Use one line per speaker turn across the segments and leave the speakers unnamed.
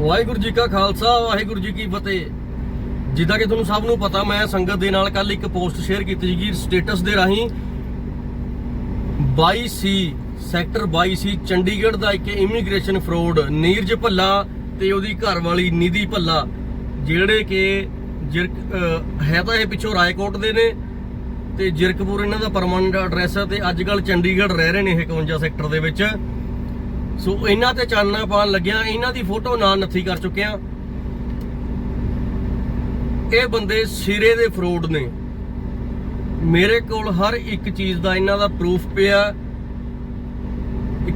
ਵਾਹਿਗੁਰੂ ਜੀ ਕਾ ਖਾਲਸਾ, ਵਾਹਿਗੁਰੂ ਜੀ ਕੀ ਫਤਿਹ। ਜਿੱਦਾਂ ਕਿ ਤੁਹਾਨੂੰ ਸਭ ਨੂੰ ਪਤਾ, ਮੈਂ ਸੰਗਤ ਦੇ ਨਾਲ ਕੱਲ ਇੱਕ ਪੋਸਟ ਸ਼ੇਅਰ ਕੀਤੀ ਸੀਗੀ ਸਟੇਟਸ ਦੇ ਰਾਹੀਂ। 22C ਸੈਕਟਰ 22C ਚੰਡੀਗੜ੍ਹ ਦਾ ਇੱਕ ਇਮੀਗ੍ਰੇਸ਼ਨ ਫਰੋਡ, ਨੀਰਜ ਭੱਲਾ ਤੇ ਉਹਦੀ ਘਰ ਵਾਲੀ ਨਿਧੀ ਭੱਲਾ, ਜਿਹੜੇ ਕਿ ਜਿਰਕ ਹੈ ਤਾਂ ਇਹ ਪਿੱਛੋਂ ਰਾਏਕੋਟ ਦੇ ਨੇ ਤੇ ਜਿਰਕਪੁਰ ਇਹਨਾਂ ਦਾ ਪਰਮਾਨੈਂਟ ਐਡਰੈਸ ਹੈ ਤੇ ਅੱਜ ਕੱਲ ਚੰਡੀਗੜ੍ਹ ਰਹਿ ਰਹੇ ਨੇ ਇਹ 51 ਸੈਕਟਰ ਦੇ ਵਿੱਚ। ਸੋ ਇਹਨਾਂ ਤੇ ਚਾਨਣਾ ਪਾਉਣ ਲੱਗਿਆ, ਇਹਨਾਂ ਦੀ ਫੋਟੋ ਨਾਲ ਨੱਥੀ ਕਰ ਚੁੱਕਿਆ ਇਹ ਬੰਦੇ ਸਿਰੇ ਦੇ ਫਰੋਡ ਨੇ। ਮੇਰੇ ਕੋਲ ਹਰ ਇੱਕ ਚੀਜ਼ ਦਾ ਇਹਨਾਂ ਦਾ ਪ੍ਰੂਫ ਪਿਆ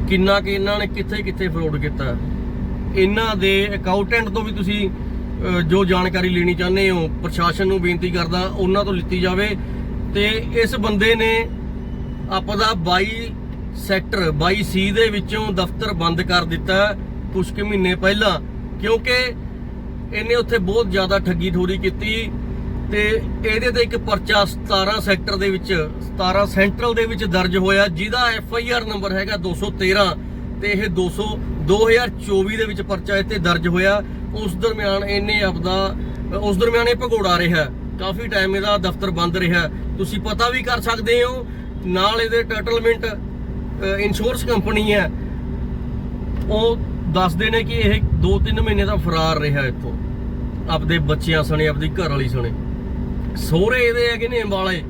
ਕਿੰਨਾ ਕਿ ਇਹਨਾਂ ਨੇ ਕਿੱਥੇ ਕਿੱਥੇ ਫਰੋਡ ਕੀਤਾ। ਇਹਨਾਂ ਦੇ ਅਕਾਊਂਟੈਂਟ ਤੋਂ ਵੀ ਤੁਸੀਂ ਜੋ ਜਾਣਕਾਰੀ ਲੈਣੀ ਚਾਹੁੰਦੇ ਹੋ, ਪ੍ਰਸ਼ਾਸਨ ਨੂੰ ਬੇਨਤੀ ਕਰਦਾ, ਉਹਨਾਂ ਤੋਂ ਲਿੱਤੀ ਜਾਵੇ। ਤੇ ਇਸ ਬੰਦੇ ਨੇ ਆਪਦਾ 22 ਸੈਕਟਰ 22C ਦੇ ਵਿੱਚੋਂ ਦਫ਼ਤਰ ਬੰਦ ਕਰ ਦਿੱਤਾ ਕੁਝ ਕੁ ਮਹੀਨੇ ਪਹਿਲਾਂ, ਕਿਉਂਕਿ ਇਹਨੇ ਉੱਥੇ ਬਹੁਤ ਜ਼ਿਆਦਾ ਠੱਗੀ ਠੋਰੀ ਕੀਤੀ ਤੇ ਇਹਦੇ ਤੇ ਇੱਕ ਪਰਚਾ 17 ਸੈਕਟਰ ਦੇ ਵਿੱਚ 17 ਸੈਂਟਰਲ ਦੇ ਵਿੱਚ ਦਰਜ ਹੋਇਆ, ਜਿਹਦਾ ਐਫ ਆਈ ਆਰ ਨੰਬਰ ਹੈਗਾ 213 ਤੇ ਇਹ 200 2024 ਦੇ ਵਿੱਚ ਪਰਚਾ ਇੱਥੇ ਦਰਜ ਹੋਇਆ। ਉਸ ਦਰਮਿਆਨ ਇਹਨੇ ਆਪਦਾ, ਉਸ ਦਰਮਿਆਨ ਇਹ ਭਗੌੜਾ ਰਿਹਾ। ਕਾਫੀ ਟਾਈਮ ਇਹਦਾ ਦਫ਼ਤਰ ਬੰਦ ਰਿਹਾ। ਤੁਸੀਂ ਪਤਾ ਵੀ ਕਰ ਸਕਦੇ ਹੋ, ਨਾਲ ਇਹਦੇ ਟਰਟਲਮੈਂਟ ਇੰਸ਼ੋਰੈਂਸ ਕੰਪਨੀ ਹੈ। ਉਹ ਦੱਸਦੇ ਨੇ ਕਿ ਇਹ 2-3 ਮਹੀਨੇ ਦਾ ਫਰਾਰ ਰਿਹਾ ਇੱਥੋਂ। ਆਪਦੇ ਬੱਚਿਆਂ ਸਣੇ, ਆਪਦੀ ਘਰ ਵਾਲੀ ਸਣੇ। ਸੋਹਰੇ ਇਹਦੇ ਹੈਗੇ ਨੇ ਅੰਬਾਲੇ।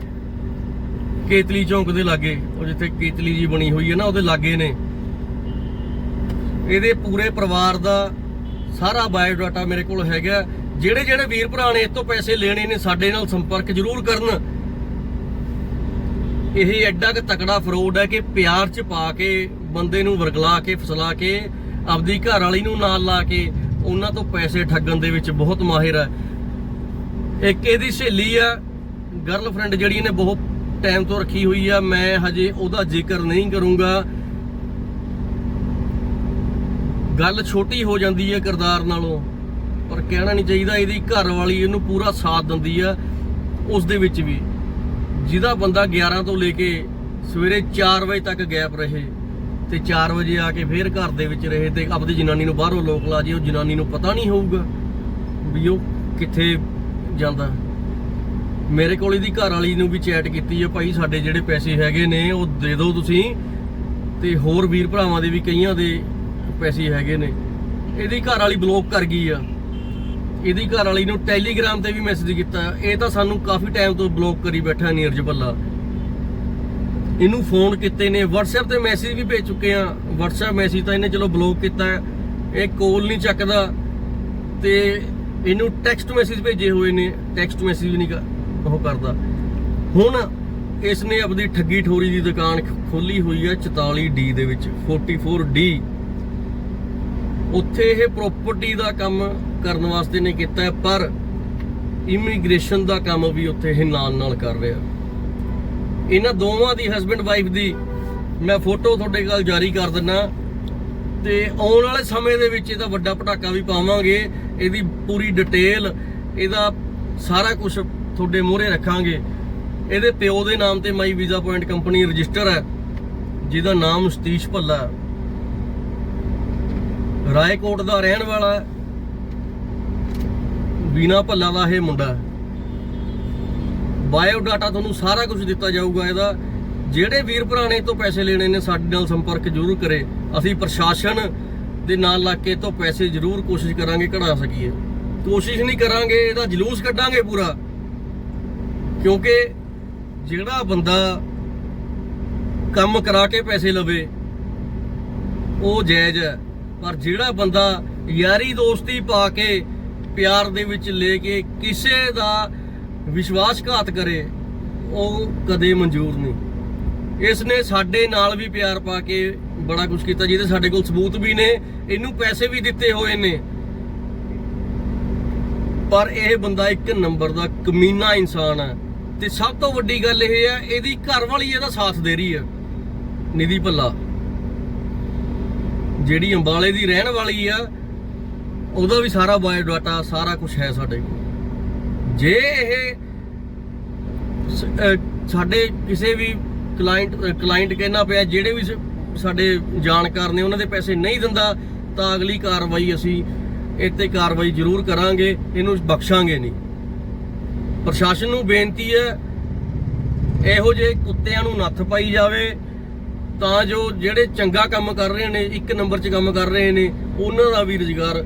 ਕੇਤਲੀ ਚੌਂਕ ਦੇ ਲਾਗੇ। ਉਹ ਜਿੱਥੇ ਕੇਤਲੀ ਜੀ ਬਣੀ ਹੋਈ ਹੈ ਨਾ, ਉਹਦੇ ਲਾਗੇ ਨੇ। ਇਹਦੇ ਪੂਰੇ ਪਰਿਵਾਰ ਦਾ ਸਾਰਾ ਬਾਇਓਡਾਟਾ ਮੇਰੇ ਕੋਲ ਹੈਗਾ। ਜਿਹੜੇ ਜਿਹੜੇ ਵੀਰ ਭਰਾ ਨੇ ਇਹ ਤੋਂ ਪੈਸੇ ਲੈਣੇ ਨੇ ਸਾਡੇ ਨਾਲ ਸੰਪਰਕ ਜ਼ਰੂਰ ਕਰਨ। ਇਹ ਐਡਾ ਕਿ ਤਕੜਾ ਫਰੋਡ ਹੈ ਕਿ ਪਿਆਰ ਚ ਪਾ ਕੇ ਬੰਦੇ ਨੂੰ ਵਰਗਲਾ ਕੇ, ਫਸਲਾ ਕੇ, ਆਪਦੀ ਘਰ ਵਾਲੀ ਨੂੰ ਨਾਲ ਲਾ ਕੇ ਉਹਨਾਂ ਤੋਂ ਪੈਸੇ ਠੱਗਣ ਦੇ ਵਿੱਚ ਬਹੁਤ ਮਾਹਿਰ ਹੈ। ਇੱਕ ਇਹਦੀ ਸਹੇਲੀ ਆ ਗਰਲਫ੍ਰੈਂਡ ਜਿਹੜੀ ਇਹਨੇ ਬਹੁਤ ਟਾਈਮ ਤੋਂ ਰੱਖੀ ਹੋਈ ਆ, ਮੈਂ ਹਜੇ ਉਹਦਾ ਜ਼ਿਕਰ ਨਹੀਂ ਕਰੂੰਗਾ। ਗੱਲ ਛੋਟੀ ਹੋ ਜਾਂਦੀ ਹੈ ਕਿਰਦਾਰ ਨਾਲੋਂ, ਪਰ ਕਹਿਣਾ ਨਹੀਂ ਚਾਹੀਦਾ, ਇਹਦੀ ਘਰ ਵਾਲੀ ਇਹਨੂੰ ਪੂਰਾ ਸਾਥ ਦਿੰਦੀ ਆ ਉਸ ਦੇ ਵਿੱਚ ਵੀ। ਜਿਹਦਾ ਬੰਦਾ 11 ਤੋਂ ਲੈ ਕੇ ਸਵੇਰੇ 4 ਵਜੇ ਤੱਕ ਗੈਪ ਰਹੇ ਤੇ 4 ਵਜੇ ਆ ਕੇ ਫੇਰ ਘਰ ਦੇ ਵਿੱਚ ਰਹੇ ਤੇ ਆਪਦੀ ਜਨਾਨੀ ਨੂੰ ਬਾਹਰੋਂ ਲੋਕ ਲਾ ਜੇ, ਉਹ ਜਨਾਨੀ ਨੂੰ ਪਤਾ ਨਹੀਂ ਹੋਊਗਾ ਵੀ ਉਹ ਕਿੱਥੇ ਜਾਂਦਾ। ਮੇਰੇ ਕੋਲ ਇਹਦੀ ਘਰ ਵਾਲੀ ਨੂੰ ਵੀ ਚੈਟ ਕੀਤੀ ਹੈ ਭਾਈ ਸਾਡੇ ਜਿਹੜੇ ਪੈਸੇ ਹੈਗੇ ਨੇ, ਉਹ ਦੇ ਦਿਓ ਤੁਸੀਂ। ਤੇ ਹੋਰ ਵੀਰ ਭਰਾਵਾਂ ਦੇ ਵੀ ਕਈਆਂ ਦੇ ਪੈਸੇ ਹੈਗੇ ਨੇ। ਇਹਦੀ ਘਰ ਵਾਲੀ ਬਲੌਕ ਕਰ ਗਈ ਆ। ਇਹਦੀ ਘਰ ਵਾਲੀ ਨੂੰ ਟੈਲੀਗ੍ਰਾਮ ਤੇ ਵੀ ਮੈਸੇਜ ਕੀਤਾ। ਇਹ ਤਾਂ ਸਾਨੂੰ ਕਾਫੀ ਟਾਈਮ ਤੋਂ ਬਲੌਕ ਕਰੀ ਬੈਠਾ ਨੀਰਜ ਭੱਲਾ। ਇਹਨੂੰ ਫੋਨ ਕੀਤੇ ਨੇ। WhatsApp ਤੇ ਮੈਸੇਜ ਵੀ ਭੇਜ ਚੁੱਕੇ ਆ WhatsApp ਮੈਸੇਜ ਤਾਂ ਇਹਨੇ ਚਲੋ ਬਲੌਕ ਕੀਤਾ। ਇਹ ਕੋਲ ਨਹੀਂ ਚੱਕਦਾ। ਤੇ ਇਹਨੂੰ ਟੈਕਸਟ ਮੈਸੇਜ ਭੇਜੇ ਹੋਏ ਨੇ। ਟੈਕਸਟ ਮੈਸੇਜ ਵੀ ਨਹੀਂ ਕ- ਉਹ ਕਰਦਾ। ਹੁਣ ਇਸ ਨੇ ਆਪਣੀ ਠੱਗੀ ਠੋਰੀ ਦੀ ਦੁਕਾਨ ਖੋਲੀ ਹੋਈ ਹੈ 44D ਦੇ ਵਿੱਚ 44D ਉੱਥੇ ਇਹ ਪ੍ਰਾਪਰਟੀ ਦਾ ਕੰਮ ਕਰਨ ਵਾਸਤੇ ਨੇ ਕੀਤਾ ਪਰ ਇਮੀਗ੍ਰੇਸ਼ਨ ਦਾ ਕੰਮ ਵੀ ਉੱਥੇ ਇਹ ਨਾਲ ਨਾਲ ਕਰ ਰਿਹਾ। ਇਹਨਾਂ ਦੋਵਾਂ ਦੀ ਹਸਬੰਡ ਵਾਈਫ ਦੀ ਮੈਂ ਫੋਟੋ ਤੁਹਾਡੇ ਕੋਲ ਜਾਰੀ ਕਰ ਦਿੰਨਾ। ਤੇ ਆਉਣ ਵਾਲੇ ਸਮੇਂ ਦੇ ਵਿੱਚ ਇਹਦਾ ਵੱਡਾ ਪਟਾਕਾ ਵੀ ਪਾਵਾਂਗੇ, ਇਹਦੀ ਪੂਰੀ ਡਿਟੇਲ ਇਹਦਾ ਸਾਰਾ ਕੁਝ ਤੁਹਾਡੇ ਮੂਹਰੇ ਰੱਖਾਂਗੇ। ਇਹਦੇ ਪਿਓ ਦੇ ਨਾਮ ਤੇ my visa point company register ਹੈ, ਜਿਹਦਾ ਨਾਮ ਸਤੀਸ਼ ਭੱਲਾ ਰਾਏਕੋਟ ਦਾ ਰਹਿਣ ਵਾਲਾ ਹੈ। ਬੀਨਾ ਭੱਲਾ ਦਾ ਇਹ ਮੁੰਡਾ ਬਾਇਓ ਡਾਟਾ ਤੁਹਾਨੂੰ ਸਾਰਾ ਕੁਝ ਦਿੱਤਾ ਜਾਊਗਾ ਇਹਦਾ। ਜਿਹੜੇ ਵੀਰ ਭਰਾਣੇ ਤੋਂ ਪੈਸੇ ਲੈਣੇ ਨੇ, ਸਾਡੇ ਨਾਲ ਸੰਪਰਕ ਜ਼ਰੂਰ ਕਰੇ। ਅਸੀਂ ਪ੍ਰਸ਼ਾਸਨ ਦੇ ਨਾਲ ਲੱਗ ਕੇ ਇਹ ਤੋਂ ਪੈਸੇ ਜ਼ਰੂਰ ਕੋਸ਼ਿਸ਼ ਕਰਾਂਗੇ, ਕਢਾ ਸਕੀਏ। ਕੋਸ਼ਿਸ਼ ਨਹੀਂ ਕਰਾਂਗੇ, ਇਹਦਾ ਜਲੂਸ ਕੱਢਾਂਗੇ ਪੂਰਾ। ਕਿਉਂਕਿ ਜਿਹੜਾ ਬੰਦਾ ਕੰਮ ਕਰਾ ਕੇ ਪੈਸੇ ਲਵੇ, ਉਹ ਜਾਇਜ਼ ਹੈ। ਪਰ ਜਿਹੜਾ ਬੰਦਾ ਯਾਰੀ ਦੋਸਤੀ ਪਾ ਕੇ ਪਿਆਰ ਦੇ ਵਿੱਚ ਲੈ ਕੇ ਕਿਸੇ ਦਾ ਵਿਸ਼ਵਾਸਘਾਤ ਕਰੇ, ਉਹ ਕਦੇ ਮਨਜ਼ੂਰ ਨਹੀਂ। ਇਸ ਨੇ ਸਾਡੇ ਨਾਲ ਵੀ ਪਿਆਰ ਪਾ ਕੇ ਬੜਾ ਕੁਝ ਕੀਤਾ, ਜਿਹਦੇ ਸਾਡੇ ਕੋਲ ਸਬੂਤ ਵੀ ਨੇ, ਇਹਨੂੰ ਪੈਸੇ ਵੀ ਦਿੱਤੇ ਹੋਏ ਨੇ। ਪਰ ਇਹ ਬੰਦਾ ਇੱਕ ਨੰਬਰ ਦਾ ਕਮੀਨਾ ਇਨਸਾਨ ਹੈ। ਤੇ ਸਭ ਤੋਂ ਵੱਡੀ ਗੱਲ ਇਹ ਹੈ, ਇਹਦੀ ਘਰ ਵਾਲੀ ਇਹਦਾ ਸਾਥ ਦੇ ਰਹੀ ਹੈ, ਨਿਧੀ ਭੱਲਾ। ਜਿਹੜੀ ਅੰਬਾਲੇ ਦੀ ਰਹਿਣ ਵਾਲੀ ਆ ਉਹਦਾ ਵੀ ਸਾਰਾ ਬਾਇਓਡਾਟਾ ਸਾਰਾ ਕੁਝ ਹੈ ਸਾਡੇ ਕੋਲ। ਜੇ ਇਹ ਸਾਡੇ ਕਿਸੇ ਵੀ ਕਲਾਇੰਟ ਕਲਾਇੰਟ ਕਹਿਣਾ ਪਿਆ, ਜਿਹੜੇ ਵੀ ਸਾਡੇ ਜਾਣਕਾਰ ਨੇ, ਉਹਨਾਂ ਦੇ ਪੈਸੇ ਨਹੀਂ ਦਿੰਦਾ, ਤਾਂ ਅਗਲੀ ਕਾਰਵਾਈ ਅਸੀਂ ਇਹ ਤੇ ਕਾਰਵਾਈ ਜ਼ਰੂਰ ਕਰਾਂਗੇ, ਇਹਨੂੰ ਬਖਸ਼ਾਂਗੇ ਨਹੀਂ। ਪ੍ਰਸ਼ਾਸਨ ਨੂੰ ਬੇਨਤੀ ਹੈ, ਇਹੋ ਜਿਹੇ ਕੁੱਤਿਆਂ ਨੂੰ ਨੱਥ ਪਾਈ ਜਾਵੇ, ਤਾਂ ਜੋ ਜਿਹੜੇ ਚੰਗਾ ਕੰਮ ਕਰ ਰਹੇ ਨੇ, ਇੱਕ ਨੰਬਰ 'ਚ ਕੰਮ ਕਰ ਰਹੇ ਨੇ, ਉਹਨਾਂ ਦਾ ਵੀ ਰੁਜ਼ਗਾਰ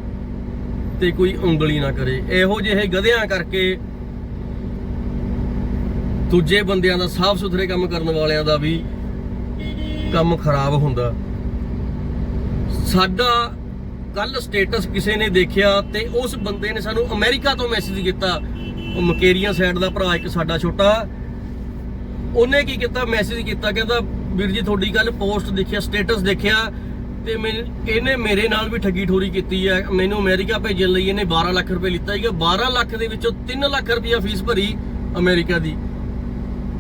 ਤੇ ਕੋਈ ਉਂਗਲੀ ਨਾ ਕਰੇ। ਇਹੋ ਜਿਹੇ ਗਧਿਆਂ ਕਰਕੇ ਦੂਜੇ ਬੰਦਿਆਂ ਦਾ ਸਾਫ਼ ਸੁਥਰੇ ਕੰਮ ਕਰਨ ਵਾਲਿਆਂ ਦਾ ਵੀ ਕੰਮ ਖਰਾਬ ਹੁੰਦਾ। ਸਾਡਾ ਕੱਲ ਸਟੇਟਸ ਕਿਸੇ ਨੇ ਦੇਖਿਆ ਤੇ ਉਸ ਬੰਦੇ ਨੇ ਸਾਨੂੰ ਅਮਰੀਕਾ ਤੋਂ ਮੈਸੇਜ ਕੀਤਾ। ਉਹ ਮਕੇਰੀਆਂ ਸਾਈਡ ਦਾ ਭਰਾ ਇੱਕ ਸਾਡਾ ਛੋਟਾ। ਉਹਨੇ ਕੀ ਕੀਤਾ? ਮੈਸੇਜ ਕੀਤਾ, ਕਹਿੰਦਾ, ਵੀਰ ਜੀ, ਤੁਹਾਡੀ ਕੱਲ ਪੋਸਟ ਦੇਖਿਆ ਸਟੇਟਸ ਦੇਖਿਆ। ਤੇ ਮੈਂ- ਇਹਨੇ ਮੇਰੇ ਨਾਲ ਵੀ ਠੱਗੀ ਠੋਰੀ ਕੀਤੀ ਹੈ। ਮੈਨੂੰ ਅਮਰੀਕਾ ਭੇਜਣ ਲਈ ਇਹਨੇ 12 ਲੱਖ ਰੁਪਏ ਲਿੱਤਾ ਸੀਗਾ। 12 ਲੱਖ ਦੇ ਵਿੱਚੋਂ 3 ਲੱਖ ਰੁਪਇਆ ਫੀਸ ਭਰੀ ਅਮਰੀਕਾ ਦੀ।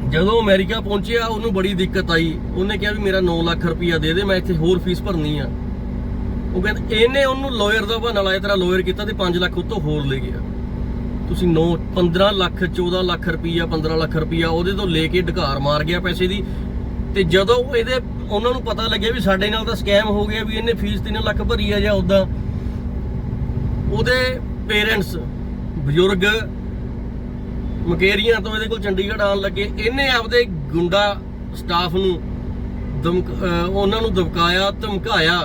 ਜਦੋਂ ਅਮਰੀਕਾ ਪਹੁੰਚਿਆ, ਉਹਨੂੰ ਬੜੀ ਦਿੱਕਤ ਆਈ। ਉਹਨੇ ਕਿਹਾ ਵੀ ਮੇਰਾ 9 ਲੱਖ ਰੁਪਇਆ ਦੇ ਦੇ, ਮੈਂ ਇੱਥੇ ਹੋਰ ਫੀਸ ਭਰਨੀ ਆ। ਉਹ ਕਹਿੰਦਾ, ਇਹਨੇ ਉਹਨੂੰ ਲਾਇਰ ਦਾ ਬਹਾਨਾ ਲਾਇਆ, ਤੇਰਾ ਲਾਇਰ ਕੀਤਾ ਤੇ 5 ਲੱਖ ਉਤੋਂ ਹੋਰ ਲੈ ਗਿਆ। ਤੁਸੀਂ 9 15 ਲੱਖ 14 ਲੱਖ ਰੁਪਈਆ 15 ਲੱਖ ਰੁਪਈਆ ਉਹਦੇ ਤੋਂ ਲੈ ਕੇ ਢਕਾਰ ਮਾਰ ਗਿਆ ਪੈਸੇ ਦੀ। ਤੇ ਜਦੋਂ ਇਹਦੇ ਉਹਨਾਂ ਨੂੰ ਪਤਾ ਲੱਗਿਆ ਵੀ ਸਾਡੇ ਨਾਲ ਤਾਂ ਸਕੈਮ ਹੋ ਗਿਆ ਵੀ ਇਹਨੇ ਫੀਸ 3 ਲੱਖ ਭਰੀ ਆ ਜਾਂ ਉਦਾਂ ਉਹਦੇ ਪੇਰੈਂਟਸ ਬਜ਼ੁਰਗ ਮਕੇਰੀਆਂ ਤੋਂ ਇਹਦੇ ਕੋਲ ਚੰਡੀਗੜ੍ਹ ਆਉਣ ਲੱਗੇ, ਇਹਨੇ ਆਪਦੇ ਗੁੰਡਾ ਸਟਾਫ ਨੂੰ ਧਮਕ ਉਹਨਾਂ ਨੂੰ ਧਮਕਾਇਆ ਧਮਕਾਇਆ।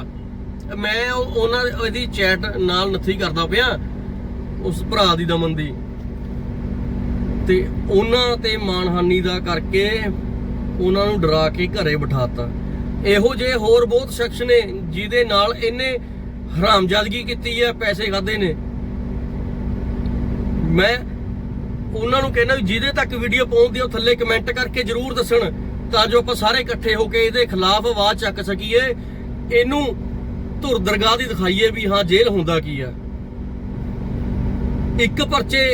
ਮੈਂ ਉਹਨਾਂ ਇਹਦੀ ਚੈਟ ਨਾਲ ਨੱਥੀ ਕਰਦਾ ਪਿਆ, ਉਸ ਭਰਾ ਦੀ ਦਮਨ ਦੀ। ਤੇ ਉਹਨਾਂ ਤੇ ਮਾਨਹਾਨੀ ਦਾ ਕਰਕੇ ਉਹਨਾਂ ਨੂੰ ਡਰਾ ਕੇ ਘਰੇ ਬਿਠਾਤਾ। ਇਹੋ ਜਿਹੇ ਹੋਰ ਬਹੁਤ ਸ਼ਖਸ ਨੇ ਜਿਹਦੇ ਨਾਲ ਇਹਨੇ ਹਰਾਮਜ਼ਾਦਗੀ ਕੀਤੀ ਹੈ, ਪੈਸੇ ਖਾਦੇ ਨੇ। ਮੈਂ ਉਹਨਾਂ ਨੂੰ ਕਹਿੰਦਾ ਵੀ ਜਿਹਦੇ ਤੱਕ ਵੀਡੀਓ ਪਹੁੰਚਦੀ ਉਹ ਥੱਲੇ ਕਮੈਂਟ ਕਰਕੇ ਜਰੂਰ ਦੱਸਣ, ਤਾਂ ਜੋ ਆਪਾਂ ਸਾਰੇ ਇਕੱਠੇ ਹੋ ਕੇ ਇਹਦੇ ਖਿਲਾਫ ਆਵਾਜ਼ ਚੱਕ ਸਕੀਏ। ਇਹਨੂੰ ਧੁਰ ਦਰਗਾਹ ਦੀ ਦਿਖਾਈਏ ਵੀ ਹਾਂ, ਜੇਲ੍ਹ ਹੁੰਦਾ ਕੀ ਆ। ਇੱਕ ਪਰਚੇ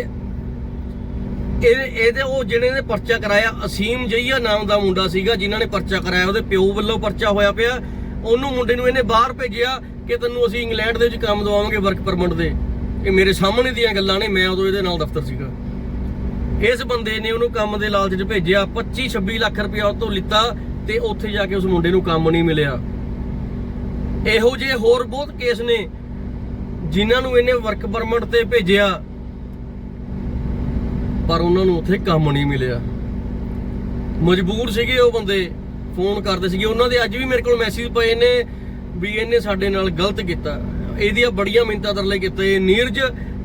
ਇਹ ਇਹਦੇ ਉਹ ਜਿਹੜੇ ਨੇ ਪਰਚਾ ਕਰਾਇਆ, ਅਸੀਮ ਜਈਆ ਨਾਮ ਦਾ ਮੁੰਡਾ ਸੀਗਾ, ਜਿਨ੍ਹਾਂ ਨੇ ਪਰਚਾ ਕਰਾਇਆ, ਉਹਦੇ ਪਿਓ ਵੱਲੋਂ ਪਰਚਾ ਹੋਇਆ ਪਿਆ। ਉਹਨੂੰ ਮੁੰਡੇ ਨੂੰ ਇਹਨੇ ਬਾਹਰ ਭੇਜਿਆ ਕਿ ਤੈਨੂੰ ਅਸੀਂ ਇੰਗਲੈਂਡ ਦੇ ਵਿੱਚ ਕੰਮ ਦਵਾਵਾਂਗੇ ਵਰਕ ਪਰਮਿਟ ਦੇ। ਇਹ ਮੇਰੇ ਸਾਹਮਣੇ ਦੀਆਂ ਗੱਲਾਂ ਨੇ, ਮੈਂ ਉਦੋਂ ਇਹਦੇ ਨਾਲ ਦਫ਼ਤਰ ਸੀਗਾ। ਇਸ ਬੰਦੇ ਨੇ ਉਹਨੂੰ ਕੰਮ ਦੇ ਲਾਲਚ 'ਚ ਭੇਜਿਆ 25 26 ਲੱਖ ਰੁਪਇਆ ਉਹ ਤੋਂ ਲਿੱਤਾ ਤੇ ਉੱਥੇ ਜਾ ਕੇ ਉਸ ਮੁੰਡੇ ਨੂੰ ਕੰਮ ਨਹੀਂ ਮਿਲਿਆ। ਇਹੋ ਜਿਹੇ ਹੋਰ ਬਹੁਤ ਕੇਸ ਨੇ, ਜਿਨ੍ਹਾਂ ਨੂੰ ਇਹਨੇ ਵਰਕ ਪਰਮਿਟ ਤੇ ਭੇਜਿਆ। ਪਰ ਉਹਨਾਂ ਨੂੰ ਉੱਥੇ ਕੰਮ ਨਹੀਂ ਮਿਲਿਆ। ਮਜਬੂਰ ਸੀਗੇ ਉਹ ਬੰਦੇ, ਫੋਨ ਕਰਦੇ ਸੀਗੇ। ਉਹਨਾਂ ਦੇ ਅੱਜ ਵੀ ਮੇਰੇ ਕੋਲ ਮੈਸੇਜ ਪਏ ਨੇ ਵੀ ਇਹਨੇ ਸਾਡੇ ਨਾਲ ਗਲਤ ਕੀਤਾ। ਇਹਦੀਆਂ ਬੜੀਆਂ ਮਿੰਤਾਂ ਤਰਲੇ ਕੀਤੇ ਨੀਰਜ,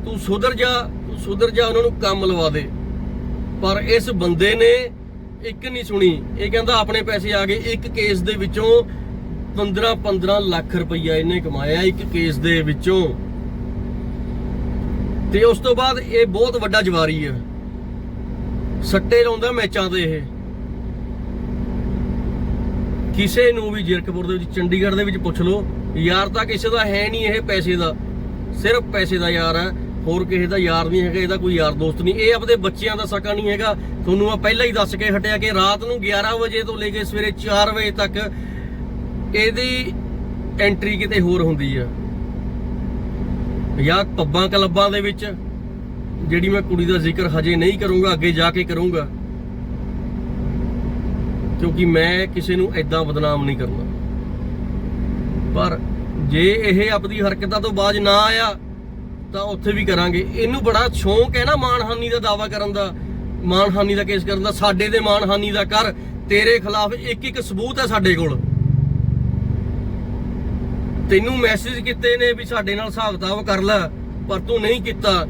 ਤੂੰ ਸੁਧਰ ਜਾ, ਤੂੰ ਸੁਧਰ ਜਾ, ਉਹਨਾਂ ਨੂੰ ਕੰਮ ਲਵਾ ਦੇ। ਪਰ ਇਸ ਬੰਦੇ ਨੇ ਇੱਕ ਨਹੀਂ ਸੁਣੀ। ਇਹ ਕਹਿੰਦਾ ਆਪਣੇ ਪੈਸੇ ਆ ਗਏ। ਇੱਕ ਕੇਸ ਦੇ ਵਿੱਚੋਂ 15 15 ਲੱਖ ਰੁਪਈਆ ਇਹਨੇ ਕਮਾਇਆ ਇੱਕ ਕੇਸ ਦੇ ਵਿੱਚੋਂ। ਤੇ ਉਸ ਤੋਂ ਬਾਅਦ ਇਹ ਬਹੁਤ ਵੱਡਾ ਜਵਾਰੀ ਹੈ ਸੱਟੇ ਲਾਉਂਦਾ ਮੈਚਾਂ ਤੇ ਇਹ। ਕਿਸੇ ਨੂੰ ਵੀ ਜ਼ੀਰਕਪੁਰ ਦੇ ਵਿੱਚ, ਚੰਡੀਗੜ੍ਹ ਦੇ ਵਿੱਚ ਪੁੱਛ ਲਓ, ਯਾਰ ਤਾਂ ਕਿਸੇ ਦਾ ਹੈ ਨਹੀਂ ਇਹ ਪੈਸੇ ਦਾ। ਸਿਰਫ ਪੈਸੇ ਦਾ ਯਾਰ ਹੈ, ਹੋਰ ਕਿਸੇ ਦਾ ਯਾਰ ਨਹੀਂ ਹੈਗਾ, ਇਹਦਾ ਕੋਈ ਯਾਰ ਦੋਸਤ ਨਹੀਂ। ਇਹ ਆਪਦੇ ਬੱਚਿਆਂ ਦਾ ਸਕਾ ਨਹੀਂ ਹੈਗਾ। ਤੁਹਾਨੂੰ ਮੈਂ ਪਹਿਲਾਂ ਹੀ ਦੱਸ ਕੇ ਹਟਿਆ ਕਿ ਰਾਤ ਨੂੰ 11 ਵਜੇ ਤੋਂ ਲੈ ਕੇ ਸਵੇਰੇ 4 ਵਜੇ ਤੱਕ ਇਹਦੀ ਐਂਟਰੀ ਕਿਤੇ ਹੋਰ ਹੁੰਦੀ ਆ। ਜਾਂ ਪੱਬਾਂ ਕਲੱਬਾਂ ਦੇ ਵਿੱਚ ਜਿਹੜੀ ਮੈਂ ਕੁੜੀ ਦਾ ਜ਼ਿਕਰ ਹਜੇ ਨਹੀਂ ਕਰੂੰਗਾ, ਅੱਗੇ ਜਾ ਕੇ ਕਰੂੰਗਾ, ਕਿਉਂਕਿ ਮੈਂ ਕਿਸੇ ਨੂੰ ਐਦਾਂ ਬਦਨਾਮ ਨਹੀਂ ਕਰਨਾ ਪਰ ਜੇ ਇਹ ਆਪਣੀ ਹਰਕਤਾਂ ਤੋਂ ਬਾਜ ਨਾ ਆਇਆ, ਤਾਂ ਉੱਥੇ ਵੀ ਕਰਾਂਗੇ। ਇਹਨੂੰ ਬੜਾ ਸ਼ੌਂਕ ਹੈ ਨਾ ਮਾਨਹਾਨੀ ਦਾ ਦਾਵਾ ਕਰਨ ਦਾ, ਮਾਨਹਾਨੀ ਦਾ ਕੇਸ ਕਰਨ ਦਾ। ਸਾਡੇ ਦੇ ਮਾਨਹਾਨੀ ਦਾ ਕਰ ਤੇਰੇ ਖਿਲਾਫ ਇੱਕ ਇੱਕ ਸਬੂਤ ਹੈ ਸਾਡੇ ਕੋਲ। ਤੈਨੂੰ ਮੈਸੇਜ ਕੀਤੇ ਨੇ ਵੀ ਸਾਡੇ ਨਾਲ ਹਿਸਾਬ ਕਿਤਾਬ ਕਰ ਲੈ, ਪਰ ਤੂੰ ਨਹੀਂ ਕੀਤਾ।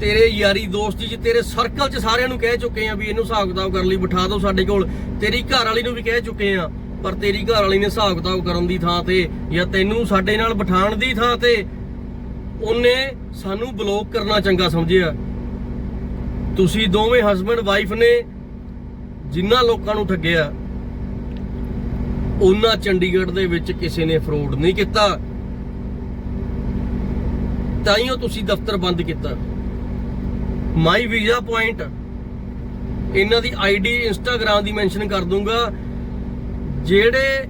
ਤੇਰੇ ਯਾਰੀ ਦੋਸਤੀ ਚ ਤੇਰੇ ਸਰਕਲ ਚ ਸਾਰਿਆਂ ਨੂੰ ਕਹਿ ਚੁੱਕੇ ਆ ਵੀ ਇਹਨੂੰ ਹਿਸਾਬ ਕਿਤਾਬ ਕਰਨ ਲਈ ਬਿਠਾ ਦਿਓ ਸਾਡੇ ਕੋਲ। ਤੇਰੀ ਘਰ ਵਾਲੀ ਨੂੰ ਵੀ ਕਹਿ ਚੁੱਕੇ ਆ, ਪਰ ਤੇਰੀ ਘਰ ਵਾਲੀ ਨੇ ਹਿਸਾਬ ਕਿਤਾਬ ਕਰਨ ਦੀ ਥਾਂ ਤੇ ਜਾਂ ਤੈਨੂੰ ਸਾਡੇ ਨਾਲ ਬਿਠਾਣ ਦੀ ਥਾਂ ਤੇ ਉਹਨੇ ਸਾਨੂੰ ਬਲੌਕ ਕਰਨਾ ਚੰਗਾ ਸਮਝਿਆ। ਤੁਸੀਂ ਦੋਵੇਂ ਹਸਬੰਡ ਵਾਈਫ ਨੇ ਜਿਨ੍ਹਾਂ ਲੋਕਾਂ ਨੂੰ ਠੱਗਿਆ, ਉਹਨਾਂ ਚੰਡੀਗੜ੍ਹ ਦੇ ਵਿੱਚ ਕਿਸੇ ਨੇ ਫਰੋਡ ਨਹੀਂ ਕੀਤਾ। ਤਾਂ ਉਹ ਤੁਸੀਂ ਦਫ਼ਤਰ ਬੰਦ ਕੀਤਾ। ਮਾਈ ਵੀਜ਼ਾ ਪੁਆਇੰਟ ਇਹਨਾਂ ਦੀ ਆਈਡੀ ਇੰਸਟਾਗ੍ਰam ਦੀ ਮੈਂਸ਼ਨ ਕਰ ਦੂੰਗਾ। ਜਿਹੜੇ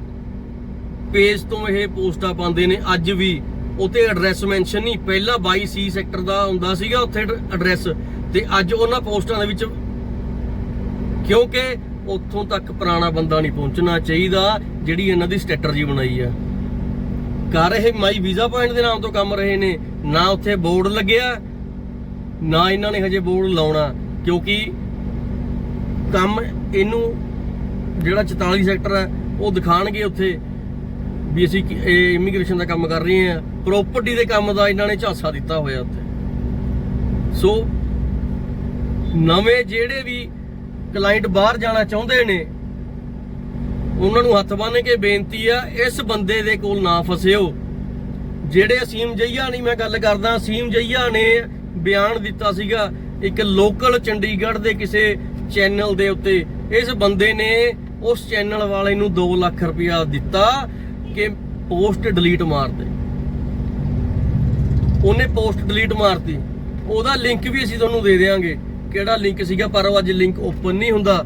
ਪੇਜ ਤੋਂ ਇਹ ਪੋਸਟਾਂ ਪਾਉਂਦੇ ਨੇ, ਅੱਜ ਵੀ ਉਤੇ ਐਡਰੈਸ ਮੈਂਸ਼ਨ ਨਹੀਂ। ਪਹਿਲਾਂ 22 ਸੀ ਸੈਕਟਰ ਦਾ ਹੁੰਦਾ ਸੀਗਾ, ਉੱਥੇ ਐਡਰੈਸ ਤੇ ਅੱਜ ਉਹਨਾਂ ਪੋਸਟਾਂ ਦੇ ਵਿੱਚ, ਕਿਉਂਕਿ ਉੱਥੋਂ ਤੱਕ ਪੁਰਾਣਾ ਬੰਦਾ ਨਹੀਂ ਪਹੁੰਚਣਾ ਚਾਹੀਦਾ, ਜਿਹੜੀ ਇਹਨਾਂ ਦੀ ਸਟ੍ਰੈਟਜੀ ਬਣਾਈ ਆ। ਕਰ ਇਹ ਮਾਈ ਵੀਜ਼ਾ ਪੁਆਇੰਟ ਦੇ ਨਾਮ ਤੋਂ ਕੰਮ ਰਹੇ ਨੇ। ਨਾ ਉੱਥੇ ਬੋਰਡ ਲੱਗਿਆ ਨਾ ਇਹਨਾਂ ਨੇ ਹਜੇ ਬੋਰਡ ਲਾਉਣਾ, ਕਿਉਂਕਿ ਕੰਮ ਇਹਨੂੰ ਜਿਹੜਾ 44 ਸੈਕਟਰ ਹੈ, ਉਹ ਦਿਖਾਣਗੇ ਉੱਥੇ ਵੀ ਅਸੀਂ ਇਹ ਇਮੀਗ੍ਰੇਸ਼ਨ ਦਾ ਕੰਮ ਕਰ ਰਹੇ ਹਾਂ। ਪ੍ਰਾਪਰਟੀ ਦੇ ਕੰਮ ਦਾ ਇਹਨਾਂ ਨੇ ਝਾਂਸਾ ਦਿੱਤਾ ਹੋਇਆ ਉੱਥੇ। ਸੋ ਨਵੇਂ ਜਿਹੜੇ ਵੀ ਕਲਾਇੰਟ ਬਾਹਰ ਜਾਣਾ ਚਾਹੁੰਦੇ ਨੇ, ਉਹਨਾਂ ਨੂੰ ਹੱਥ ਬੰਨ੍ਹ ਕੇ ਬੇਨਤੀ ਆ, ਇਸ ਬੰਦੇ ਦੇ ਕੋਲ ਨਾ ਫਸਿਓ। ਜਿਹੜੇ ਅਸੀਮ ਜਈਆ ਨਹੀਂ ਮੈਂ ਗੱਲ ਕਰਦਾ, ਅਸੀਮ ਜਈਆ ਨੇ ਬਿਆਨ ਦਿੱਤਾ ਸੀਗਾ ਇੱਕ ਲੋਕਲ ਚੰਡੀਗੜ੍ਹ ਦੇ ਕਿਸੇ ਚੈਨਲ ਦੇ ਉੱਤੇ। ਇਸ ਬੰਦੇ ਨੇ ਉਸ ਚੈਨਲ ਵਾਲੇ ਨੂੰ 2 ਲੱਖ ਰੁਪਇਆ ਦਿੱਤਾ ਕਿ ਪੋਸਟ ਡਿਲੀਟ ਮਾਰ ਦੇ ਉਹਨੇ ਪੋਸਟ ਡਿਲੀਟ ਮਾਰਤੀ। ਉਹਦਾ ਲਿੰਕ ਵੀ ਅਸੀਂ ਤੁਹਾਨੂੰ ਦੇ ਦੇਵਾਂਗੇ ਕਿਹੜਾ ਲਿੰਕ ਸੀਗਾ? ਪਰ ਉਹ ਅੱਜ ਲਿੰਕ ਓਪਨ ਨਹੀਂ ਹੁੰਦਾ,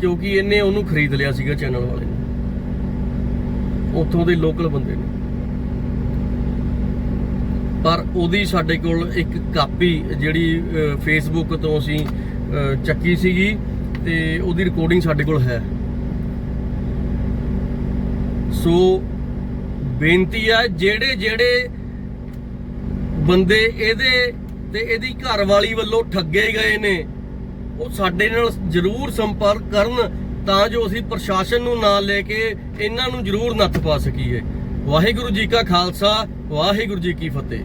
ਕਿਉਂਕਿ ਇਹਨੇ ਉਹਨੂੰ ਖਰੀਦ ਲਿਆ ਸੀਗਾ ਚੈਨਲ ਵਾਲੇ ਨੇ। ਉੱਥੋਂ ਦੇ ਲੋਕਲ ਬੰਦੇ ਨੇ। ਪਰ ਉਹਦੀ ਸਾਡੇ ਕੋਲ ਇੱਕ ਕਾਪੀ ਜਿਹੜੀ ਫੇਸਬੁੱਕ ਤੋਂ ਅਸੀਂ ਚੱਕੀ ਸੀਗੀ ਤੇ ਉਹਦੀ ਰਿਕਾਰਡਿੰਗ ਸਾਡੇ ਕੋਲ ਹੈ। ਸੋ ਬੇਨਤੀ ਆ ਜਿਹੜੇ ਜਿਹੜੇ ਬੰਦੇ ਇਹਦੇ ਤੇ ਇਹਦੀ ਘਰ ਵਾਲੀ ਵੱਲੋਂ ਠੱਗੇ ਗਏ ਨੇ, ਉਹ ਸਾਡੇ ਨਾਲ ਜ਼ਰੂਰ ਸੰਪਰਕ ਕਰਨ ਤਾਂ ਜੋ ਅਸੀਂ ਪ੍ਰਸ਼ਾਸਨ ਨੂੰ ਨਾਲ ਲੈ ਕੇ ਇਹਨਾਂ ਨੂੰ ਜ਼ਰੂਰ ਨੱਥ ਪਾ ਸਕੀਏ। ਵਾਹਿਗੁਰੂ ਜੀ ਕਾ ਖਾਲਸਾ ਵਾਹਿਗੁਰੂ ਜੀ ਕੀ ਫਤਿਹ।